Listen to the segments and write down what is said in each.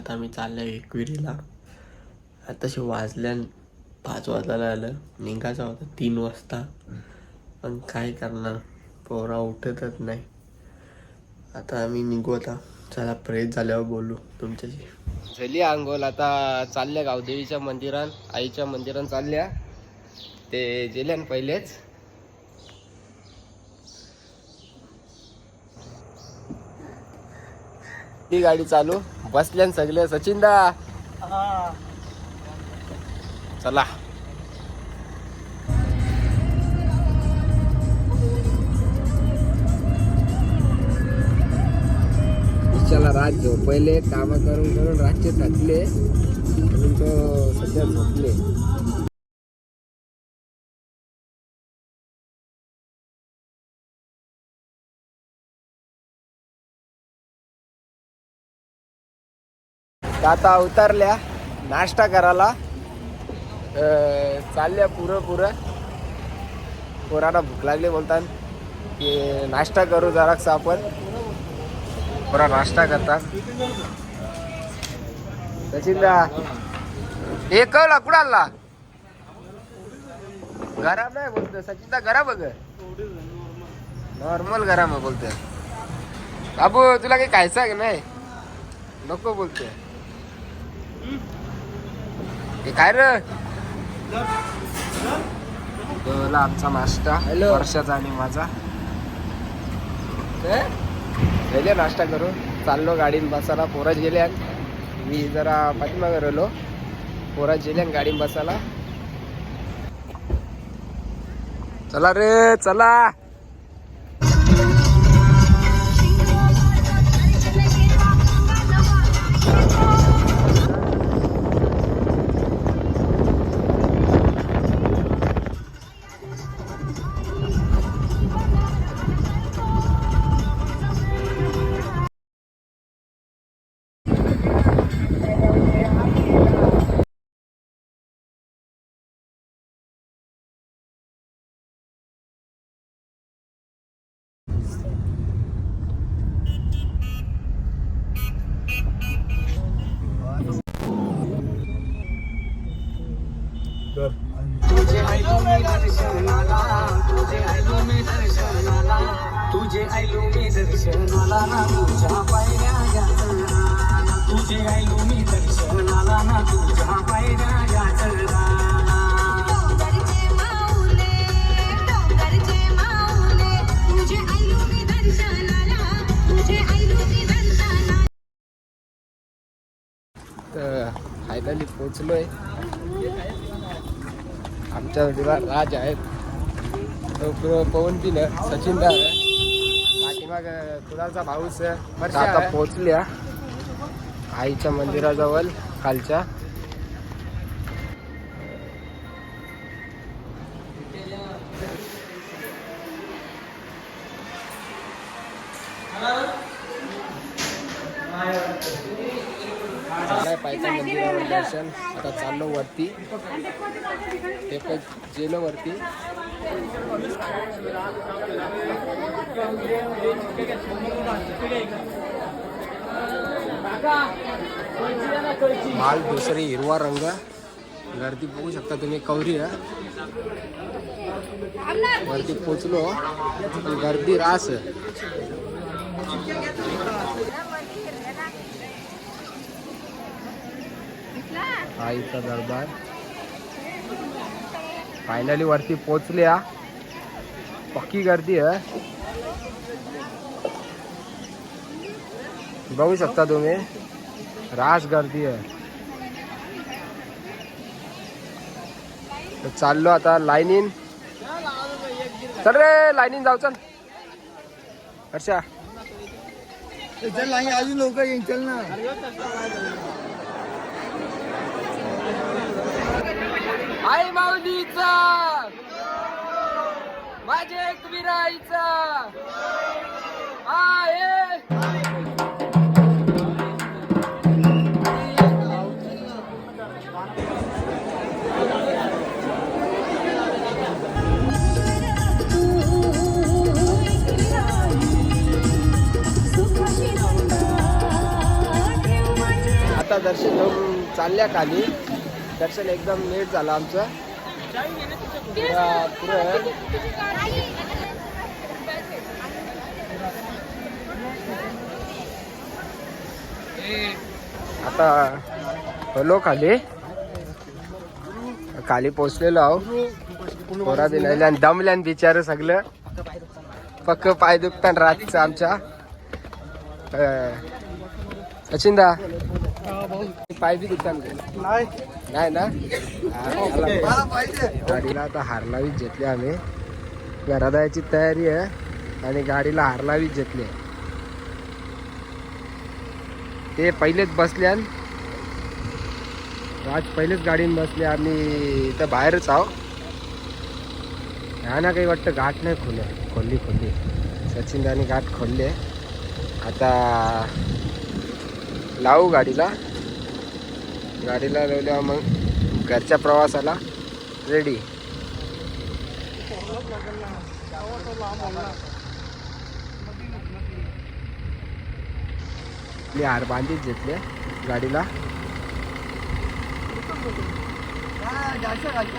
आता आम्ही चाललो एकविरीला आताशी वाजल्या पाच वाजायला आलं. निघायचा होता तीन वाजता. पण काय करणार? पोरा उठतच नाही. आता आम्ही निघू आता. चला प्रेस झाल्यावर बोलू तुमच्याशी. झाली अंघोल आता चालल्या गावदेवीच्या मंदिरात आईच्या मंदिरात चालल्या. ते गेल्यान पहिलेच. ती गाडी चालू. बसल्यान सगळे. सचिनदा. चला. चला रात झोपले काम करून करून रातचे थकले. म्हणून तो सध्या झोपले. तर आता उतरल्या नाश्ता करायला. चालल्या पुरं पुरं. पोराला भूक लागली बोलतात की नाश्ता करू जराक्स आपण. पोरा नाश्ता करतात. सचिनदा हे कळला कुठं आला? गरम नाही बोलतो. सचिनदा गरम बघ नॉर्मल गरम आहे बोलतोय. बाबू तुला काही खायचं आहे का नाही? नको बोलतोय. हे काय रे? आमचा नाश्ता. वर्षाचा आणि माझा. गेले नाश्ता करून. चाललो गाडीन बसायला. पोरात गेल्या मी जरा पाठीमागे राहिलो. पोरात गेल्या गाडीन बसायला. चला रे चला. तुझे आयलो मी दर्शनाला तुझे आयलो मी दर्शनाला तुझे आयलो मी दर्शनाला ना तुझ्या पायऱ्या याचना तुझे आयलो मी दर्शनाला ना तुझ्या पायऱ्या याचना डोंगरचे माऊले डोंगरचे माऊले आमच्या जोडीला राज आहेत. पवन पिलं सचिन दा पाठीमाग कुणाचा भाऊच आहे. आता पोचल्या आईच्या मंदिराजवळ खालच्या आहे पायथन मंदिरावर दर्शन. आता चाललो वरती. ते पण गेलो वरती. माल दुसरी हिरवा रंग. गर्दी बघू शकता तुम्ही कवरी वरती पोचलो. गर्दी रास आईचा दरबार. फायनली वरती पोचल्या पक्की गर्दी आहे. बघू शकता तुम्ही रास गर्दी आहे. तर चाललो आता लाईनिन चल रे लाईनीन जाऊ चल. अच्छा चल नाही अजून लोक येईल चल ना. आई माऊलीचा. माझे एकविराईचा आहे दर्शन घेऊन चालल्या खाली. दर्शन एकदम लेट झालं आमचं. आता हलो खाली. खाली पोचलेलो आहो. पोरा दिलेल्या आणि दमल्यान बिचार सगळं. पक्क पाय दुखतान रातचं आमच्या. सचिन दा पाय बी दुखतान. नाही. नाही ना? गाडीला आता हारलावीच घेतली आम्ही. घरात जायची तयारी आहे आणि गाडीला हारलावीच घेतली ते पहिलेच बसल्यान आज पहिलेच गाडीन बसले. आम्ही इथं बाहेरच आहो. हा ना काही वाटतं घाट नाही खोल. खोलली खोलली सचिन दानी घाट खोलले. आता लावू गाडीला. गाडीला लावल्यावर मग घरच्या प्रवासाला रेडी मी हार बांधीच घेतले गाडीला. परशा जास्त खाली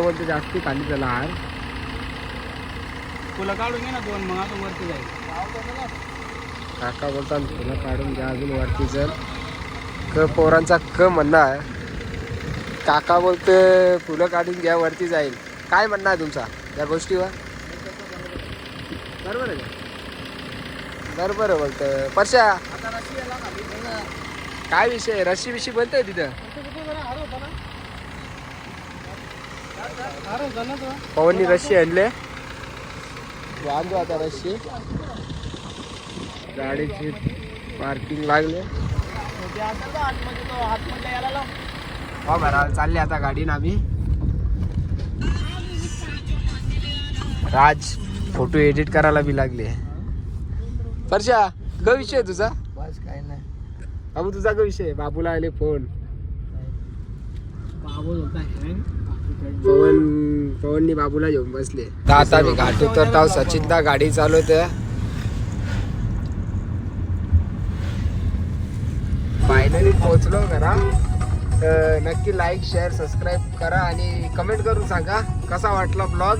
बोलते जास्ती खाली त्याला हार. फुलं काढून घे ना दोन मग आता वरती जाईल. काका बोलतात फुलं काढून घ्या अजून वरती जर. क पोरांचा क म्हणणं आहे. काका बोलते फुलं काढून घ्या वरती जाईल. काय म्हणणं आहे तुमचा या गोष्टीवर? बरोबर आहे बरोबर बोलतं परशा काय विषय? रशी विषयी बोलतंय तिथं? पवननी रशी आणले. बांधू आता रशी गाडीची पार्किंग लागले. हो बरं चालले आता गाडीनं आम्ही. राज फोटो एडिट करायला बी लागले. परशा ग विषय तुझा? बस काय नाही. बाबू तुझा ग विषय बाबूला आले फोन पवन पवननी बाबूला घेऊन बसले. आता मी घाट उतरताव सचिनदा गाडी चालवते फायनली पोहोचलो घरा. नक्की लाईक शेअर सबस्क्राईब करा आणि कमेंट करून सांगा कसा वाटला ब्लॉग